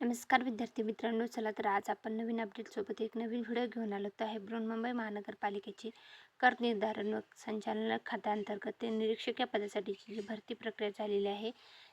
नमस्कार विद्यार्थी मित्रांनो चला तर आज आपण नवीन अपडेटसोबत एक नवीन व्हिडिओ घेऊन आलो. तर आहे बृहन्मुंबई महानगरपालिकेची कर निर्धारण व संचालन खात्याअंतर्गत ते निरीक्षक या पदासाठीची जी भरती प्रक्रिया झालेली आहे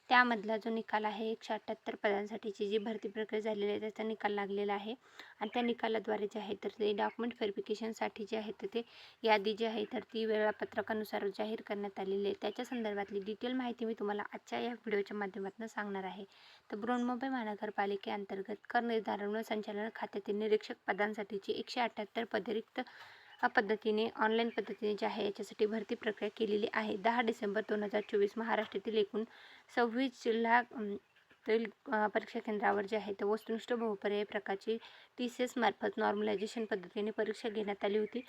त्यामधला जो निकाल आहे एकशे अठ्ठ्याहत्तर पदांसाठीची जी भरती प्रक्रिया झालेली आहे त्याचा निकाल लागलेला आहे. आणि त्या निकालाद्वारे जे आहे तर ते डॉक्युमेंट व्हेरिफिकेशनसाठी जे आहे तर ते यादी जी आहे तर ती वेळापत्रकानुसार जाहीर करण्यात आलेली आहे. त्याच्या संदर्भातली डिटेल माहिती मी तुम्हाला आजच्या या व्हिडिओच्या माध्यमातून सांगणार आहे. तर बृहन्मुंबई महानगरपालिकेअंतर्गत कर निर्धारण व संचालन खात्यातील निरीक्षक पदांसाठीची एकशे अठ्ठ्याहत्तर पदरिक्त पद्धतीने ऑनलाईन पद्धतीने जे आहे याच्यासाठी भरती प्रक्रिया केलेली आहे. दहा डिसेंबर दोन हजार चोवीस महाराष्ट्रातील एकूण सव्वीस जिल्हा तील परीक्षा केंद्रावर जे आहे तर वस्तुनिष्ठ बहुपर्याय प्रकारची टी सी एस मार्फत नॉर्मलायझेशन पद्धतीने परीक्षा घेण्यात आली होती.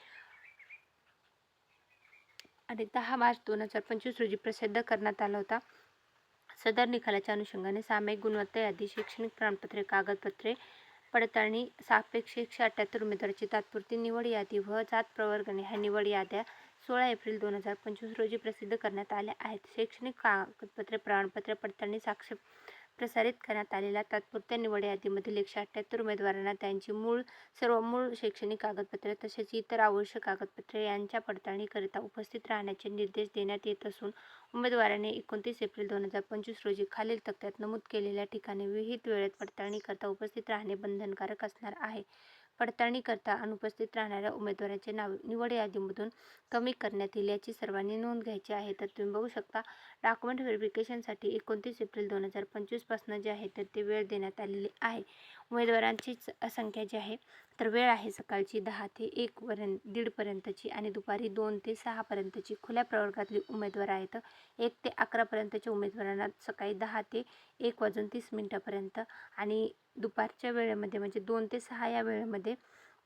आणि दहा मार्च दोन हजार पंचवीस रोजी प्रसिद्ध करण्यात आला होता. सदर निकालाच्या अनुषंगाने सामायिक गुणवत्ता यादी शैक्षणिक प्रमाणपत्रे कागदपत्रे पडताळणी सापेक्ष एकशे अठ्ठ्याहत्तर उमेदवाराची तात्पुरती निवड यादी व जात प्रवर्गणे ह्या निवड याद्या सोळा एप्रिल दोन हजार पंचवीस रोजी प्रसिद्ध करण्यात आल्या आहेत. शैक्षणिक कागदपत्रे प्रमाणपत्रे पडताळणी साक्ष प्रसारित करण्यात आलेल्या तात्पुरत्या निवड यादीमधील एकशे अठ्ठ्याहत्तर उमेदवारांना त्यांची मूळ सर्व मूळ शैक्षणिक कागदपत्रे तसेच इतर आवश्यक कागदपत्रे यांच्या पडताळणीकरिता उपस्थित राहण्याचे निर्देश देण्यात येत असून उमेदवाराने एकोणतीस एप्रिल दोन हजार पंचवीस रोजी खालील तक्त्यात नमूद केलेल्या ठिकाणी विहित वेळेत पडताळणीकरता उपस्थित राहणे बंधनकारक असणार आहे. पडताळणीकरता अनुपस्थित राहणाऱ्या उमेदवारांचे नाव निवड यादीमधून कमी करण्यात येईल याची सर्वांनी नोंद घ्यायची आहे. तर तुम्ही बघू शकता डॉक्युमेंट व्हेरिफिकेशनसाठी एकोणतीस एप्रिल दोन हजार पंचवीसपासून जे आहे तर ते वेळ देण्यात आलेली आहे. उमेदवारांची संख्या जी आहे तर वेळ आहे सकाळची दहा ते एकपर्यंत दीडपर्यंतची आणि दुपारी दोन ते सहापर्यंतची खुल्या प्रवर्गातली उमेदवार आहेत एक ते अकरापर्यंतच्या उमेदवारांना सकाळी दहा ते एक वाजून तीस मिनटापर्यंत आणि दुपारच्या वेळेमध्ये म्हणजे दोन ते सहा या वेळेमध्ये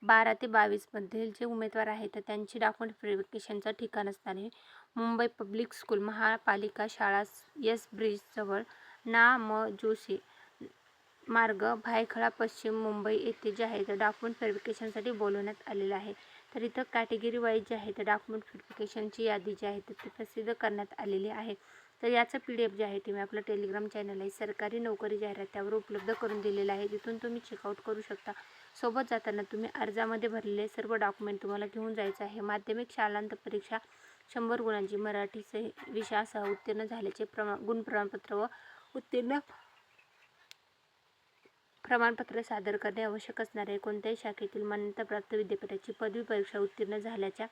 बारा ते बावीसमधील जे उमेदवार आहेत तर त्यांची डॉक्युमेंट व्हेरिफिकेशनचं ठिकाण असणारे मुंबई पब्लिक स्कूल महापालिका शाळा एस ब्रिजजवळ ना म जोशी मार्ग भायखळा पश्चिम मुंबई येथे जे आहे तर डॉक्युमेंट व्हेरिफिकेशनसाठी बोलवण्यात आलेलं आहे. तर इथं कॅटेगरी वाईज जे आहे तर डॉक्युमेंट व्हेरिफिकेशनची यादी जी आहे तर ती प्रसिद्ध करण्यात आलेली आहे. तर याचं पी डी एफ जे आहे ते मी आपलं टेलिग्राम चॅनल आहे सरकारी नोकरी जाहिरात त्यावर उपलब्ध करून दिलेलं आहे. तिथून तुम्ही चेकआउट करू शकता. सोबत जाताना तुम्ही अर्जामध्ये भरलेले सर्व डॉक्युमेंट तुम्हाला घेऊन जायचं आहे. माध्यमिक शालांत परीक्षा शंभर गुणांची मराठी विषयासह उत्तीर्ण झाल्याचे प्रमा गुण प्रमाणपत्र व उत्तीर्ण प्रमाणपत्र सादर करणे आवश्यक असणारे कोणत्याही शाखेतील मान्यताप्राप्त विद्यापीठाची पदवी परीक्षा उत्तीर्ण झाल्याच्या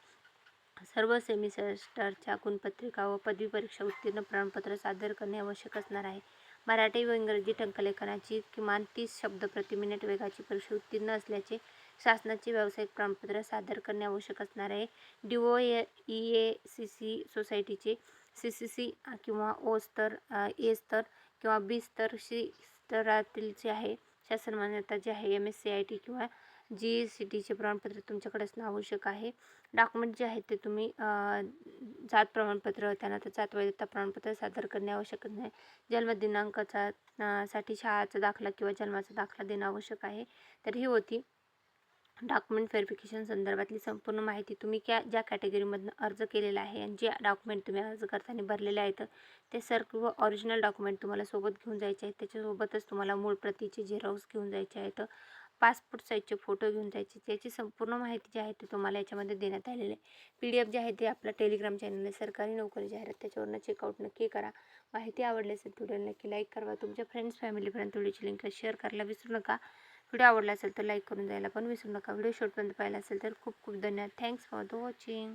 सर्व सेमिस्टरच्या गुणपत्रिका व पदवी परीक्षा उत्तीर्ण प्रमाणपत्र सादर करणे आवश्यक असणार आहे. मराठी व इंग्रजी टंकलेखनाची किमान तीस शब्द प्रति मिनिट वेगाची परीक्षा उत्तीर्ण असल्याचे शासनाचे व्यावसायिक प्रमाणपत्र सादर करणे आवश्यक असणार आहे. D O A E A C C सोसायटीचे सी सी सी किंवा ओ स्तर ए स्तर किंवा बी स्तर सी स्तरातील जे आहे शासन मान्यता जे आहे M S C I T किंवा जी एस सी टीचे प्रमाणपत्र तुमच्याकडे असणं आवश्यक आहे. डॉक्युमेंट जे आहेत ते तुम्ही जात प्रमाणपत्र त्यानंतर जात वैधता प्रमाणपत्र सादर करणे आवश्यक नाही. जन्मदिनांकाचा साठी शाळाचा दाखला किंवा जन्माचा दाखला देणं आवश्यक आहे. तर ही होती. डॉक्युमेंट व्हेरिफिकेशन संदर्भातली संपूर्ण माहिती तुम्ही क्या ज्या कॅटेगरीमधनं अर्ज केलेला आहे आणि जे डॉक्युमेंट तुम्ही अर्ज करताना भरलेले आहेत ते सर्व ऑरिजिनल डॉक्युमेंट तुम्हाला सोबत घेऊन जायचे आहेत. त्याच्यासोबतच तुम्हाला मूळ प्रतीचे झेरॉक्स घेऊन जायचे आहेत. पासपोर्ट साईजचे फोटो घेऊन जायचे. त्याची संपूर्ण माहिती जी आहे ती तुम्हाला याच्यामध्ये देण्यात आलेली आहे. पी डी एफ जे आहे ते आपलं टेलिग्राम चॅनल आहे सरकारी नोकरी जाहिरात त्याच्यावरनं चेकआउट नक्की करा. माहिती आवडली असेल व्हिडिओ नक्की लाईक करा. तुमच्या फ्रेंड्स फॅमिलीपर्यंत व्हिडिओची लिंक शेअर करायला विसरू नका. व्हिडिओ आवडला असेल तर लाईक करून जायला पण विसरू नका. व्हिडिओ शॉर्टपर्यंत पाहिला असेल तर खूप खूप धन्यवाद. Thanks for the watching